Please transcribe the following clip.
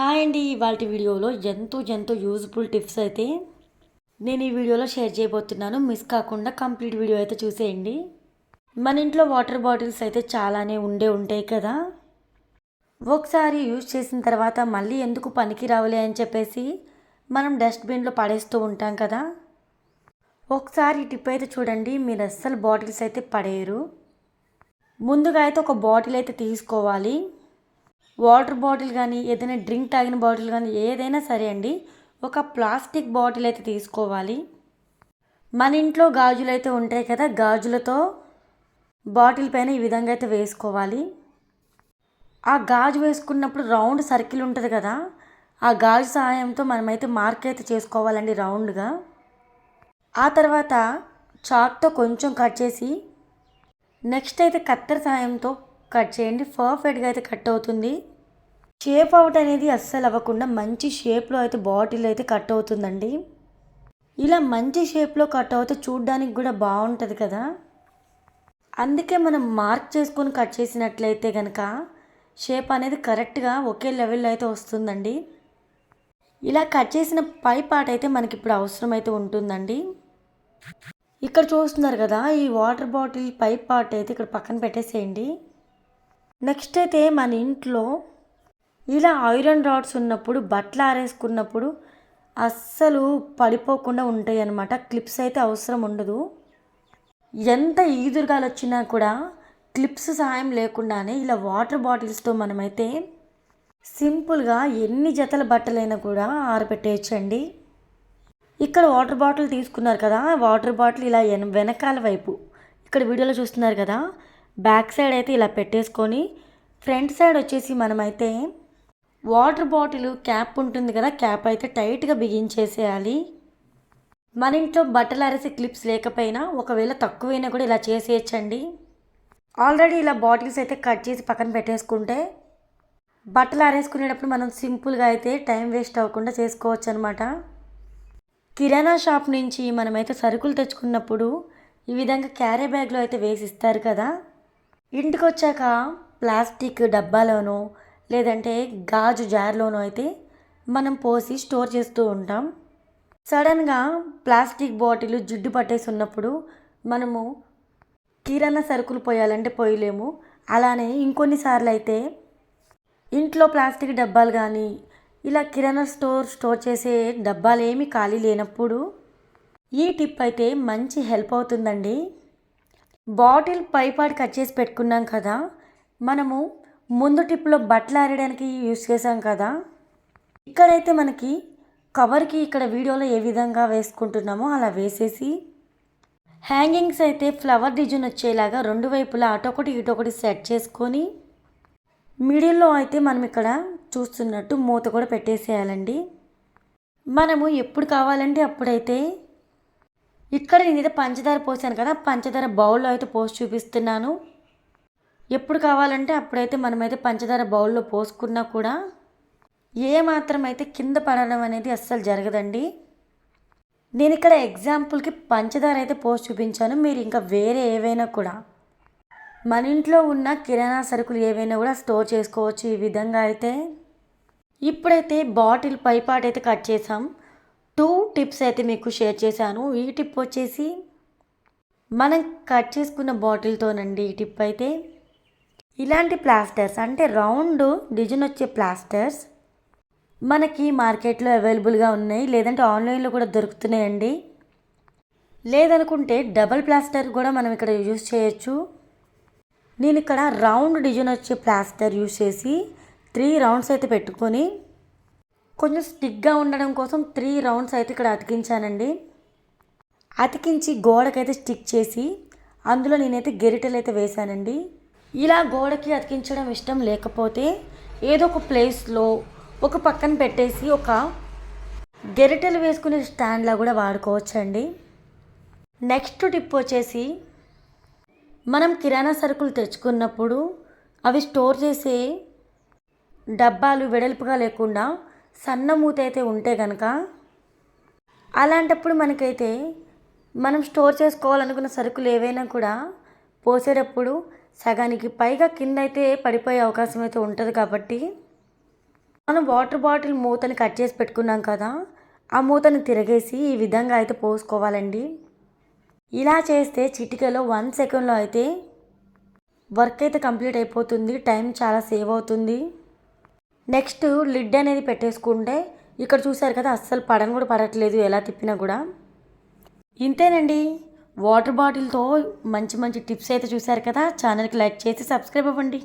Hi అండి ఇవాళ వీడియోలో ఎంతో ఎంతో యూజ్ఫుల్ టిప్స్ అయితే నేను ఈ వీడియోలో షేర్ చేయబోతున్నాను. మిస్ కాకుండా కంప్లీట్ వీడియో అయితే చూసేయండి. మన ఇంట్లో వాటర్ బాటిల్స్ అయితే చాలానే ఉండే ఉంటాయి కదా. ఒకసారి యూజ్ చేసిన తర్వాత మళ్ళీ ఎందుకు పనికి రావలే అని చెప్పేసి మనం డస్ట్బిన్లో పడేస్తూ ఉంటాం కదా. ఒకసారి టిప్ అయితే చూడండి మీరు అస్సలు బాటిల్స్ అయితే పడేయరు. ముందుగా అయితే ఒక బాటిల్ అయితే తీసుకోవాలి. వాటర్ బాటిల్ కానీ ఏదైనా డ్రింక్ తాగిన బాటిల్ కానీ ఏదైనా సరే అండి ఒక ప్లాస్టిక్ బాటిల్ అయితే తీసుకోవాలి. మన ఇంట్లో గాజులు అయితే ఉంటాయి కదా గాజులతో బాటిల్ పైన ఈ విధంగా అయితే వేసుకోవాలి. ఆ గాజు వేసుకున్నప్పుడు రౌండ్ సర్కిల్ ఉంటుంది కదా ఆ గాజు సహాయంతో మనమైతే మార్క్ అయితే చేసుకోవాలండి రౌండ్గా. ఆ తర్వాత చాక్తో కొంచెం కట్ చేసి నెక్స్ట్ అయితే కత్తెర సహాయంతో కట్ చేయండి. పర్ఫెక్ట్గా అయితే కట్ అవుతుంది. షేప్ అవుట్ అనేది అస్సలు అవ్వకుండా మంచి షేప్లో అయితే బాటిల్ అయితే కట్ అవుతుందండి. ఇలా మంచి షేప్లో కట్ అవుతే చూడ్డానికి కూడా బాగుంటుంది కదా. అందుకే మనం మార్క్ చేసుకొని కట్ చేసినట్లయితే కనుక షేప్ అనేది కరెక్ట్గా ఒకే లెవెల్లో అయితే వస్తుందండి. ఇలా కట్ చేసిన పై పార్ట్ అయితే మనకి ఇప్పుడు అవసరం అయితే ఉంటుందండి. ఇక్కడ చూస్తున్నారు కదా ఈ వాటర్ బాటిల్ పై పార్ట్ అయితే ఇక్కడ పక్కన పెట్టేసేయండి. నెక్స్ట్ అయితే మన ఇంట్లో ఇలా ఐరన్ రాడ్స్ ఉన్నప్పుడు బట్టలు ఆరేసుకున్నప్పుడు అస్సలు పడిపోకుండా ఉంటాయి అన్నమాట క్లిప్స్ అయితే అవసరం ఉండదు. ఎంత ఈదురుగాలు వచ్చినా కూడా క్లిప్స్ సహాయం లేకుండానే ఇలా వాటర్ బాటిల్స్తో మనమైతే సింపుల్గా ఎన్ని జతల బట్టలైనా కూడా ఆరబెట్టేయచ్చండి. ఇక్కడ వాటర్ బాటిల్ తీసుకున్నారు కదా వాటర్ బాటిల్ ఇలా వెనకాల వైపు. ఇక్కడ వీడియోలో చూస్తున్నారు కదా బ్యాక్ సైడ్ అయితే ఇలా పెట్టేసుకొని ఫ్రంట్ సైడ్ వచ్చేసి మనమైతే వాటర్ బాటిల్ క్యాప్ ఉంటుంది కదా క్యాప్ అయితే టైట్గా బిగించేసేయాలి. మన ఇంట్లో బట్టలు అరిసే క్లిప్స్ లేకపోయినా ఒకవేళ తక్కువైనా కూడా ఇలా చేసేయచ్చండి. ఆల్రెడీ ఇలా బాటిల్స్ అయితే కట్ చేసి పక్కన పెట్టేసుకుంటే బట్టలు ఆరేసుకునేటప్పుడు మనం సింపుల్గా అయితే టైం వేస్ట్ అవ్వకుండా చేసుకోవచ్చు అనమాట కిరాణా షాప్ నుంచి మనమైతే సరుకులు తెచ్చుకున్నప్పుడు ఈ విధంగా క్యారీ బ్యాగ్లో అయితే వేసి ఇస్తారు కదా. ఇంటికి వచ్చాక ప్లాస్టిక్ డబ్బాలోనో లేదంటే గాజు జార్లోనో అయితే మనం పోసి స్టోర్ చేస్తూ ఉంటాం. సడన్గా ప్లాస్టిక్ బాటిల్ జిడ్డు పట్టేసి ఉన్నప్పుడు మనము కిరాణా సరుకులు పోయాలంటే పోయలేము. అలానే ఇంకొన్నిసార్లు అయితే ఇంట్లో ప్లాస్టిక్ డబ్బాలు కానీ ఇలా కిరాణా స్టోర్ స్టోర్ చేసే డబ్బాలు ఏమి ఖాళీ లేనప్పుడు ఈ టిప్ అయితే మంచి హెల్ప్ అవుతుందండి. బాటిల్ పైపాటి కట్ చేసి పెట్టుకున్నాం కదా మనము ముందు టిప్లో బట్టలు ఆరడానికి యూస్ చేసాం కదా? ఇక్కడైతే మనకి కవర్కి ఇక్కడ వీడియోలో ఏ విధంగా వేసుకుంటున్నామో అలా వేసేసి హ్యాంగింగ్స్ అయితే ఫ్లవర్ డిజైన్ వచ్చేలాగా రెండు వైపులా అటొకటి ఇటొకటి సెట్ చేసుకొని మిడిల్లో అయితే మనం ఇక్కడ చూస్తున్నట్టు మూత కూడా పెట్టేసేయాలండి. మనము ఎప్పుడు కావాలంటే అప్పుడైతే ఇక్కడ నేనైతే పంచదార పోసాను కదా పంచదార బౌల్లో అయితే పోసి చూపిస్తున్నాను. ఎప్పుడు కావాలంటే అప్పుడైతే మనమైతే పంచదార బౌల్లో పోసుకున్నా కూడా ఏ మాత్రం అయితే కింద పడడం అనేది అస్సలు జరగదండి. నేను ఇక్కడ ఎగ్జాంపుల్కి పంచదార అయితే పోసి చూపించాను. మీరు ఇంకా వేరే ఏవైనా కూడా మన ఇంట్లో ఉన్న కిరాణా సరుకులు ఏవైనా కూడా స్టోర్ చేసుకోవచ్చు ఈ విధంగా అయితే. ఇప్పుడైతే బాటిల్ పైపాట్ అయితే కట్ చేసాం టూ టిప్స్ అయితే మీకు షేర్ చేశాను. ఈ టిప్ వచ్చేసి మనం కట్ చేసుకున్న బాటిల్తోనండి ఈ టిప్ అయితే. ఇలాంటి ప్లాస్టర్స్ అంటే రౌండ్ డిజైన్ వచ్చే ప్లాస్టర్స్ మనకి మార్కెట్లో అవైలబుల్గా ఉన్నాయి లేదంటే ఆన్లైన్లో కూడా దొరుకుతున్నాయండి. లేదనుకుంటే డబల్ ప్లాస్టర్ కూడా మనం ఇక్కడ యూజ్ చేయొచ్చు. నేను ఇక్కడ రౌండ్ డిజైన్ వచ్చే ప్లాస్టర్ యూజ్ చేసి త్రీ రౌండ్స్ అయితే పెట్టుకొని కొంచెం స్టిక్గా ఉండడం కోసం త్రీ రౌండ్స్ అయితే ఇక్కడ అతికించానండి. అతికించి గోడకైతే స్టిక్ చేసి అందులో నేనైతే గెరిటలు అయితే వేశానండి. ఇలా గోడకి అతికించడం ఇష్టం లేకపోతే ఏదో ఒక ప్లేస్లో ఒక పక్కన పెట్టేసి ఒక గెరిటెలు వేసుకునే స్టాండ్లా కూడా వాడుకోవచ్చండి. నెక్స్ట్ టిప్ వచ్చేసి మనం కిరాణా సరుకులు తెచ్చుకున్నప్పుడు అవి స్టోర్ చేసే డబ్బాలు వెడల్పుగా లేకుండా సన్న మూత అయితే ఉంటే కనుక అలాంటప్పుడు మనకైతే మనం స్టోర్ చేసుకోవాలనుకున్న సరుకులు ఏవైనా కూడా పోసేటప్పుడు సగానికి పైగా కింద అయితే పడిపోయే అవకాశం అయితే ఉంటుంది కాబట్టి మనం వాటర్ బాటిల్ మూతని కట్ చేసి పెట్టుకున్నాం కదా ఆ మూతని తిరగేసి ఈ విధంగా అయితే పోసుకోవాలండి. ఇలా చేస్తే చిటికలో వన్ సెకండ్లో అయితే వర్క్ అయితే కంప్లీట్ అయిపోతుంది టైం చాలా సేవ్ అవుతుంది. నెక్స్ట్ లిడ్ అనేది పెట్టేసుకుంటే ఇక్కడ చూసారు కదా అస్సలు పడని కూడా పడట్లేదు ఎలా తిప్పినా కూడా. ఇంతేనండి. వాటర్ బాటిల్తో మంచి మంచి టిప్స్ అయితే చూసారు కదా. ఛానల్కి లైక్ చేసి సబ్స్క్రైబ్ అవ్వండి.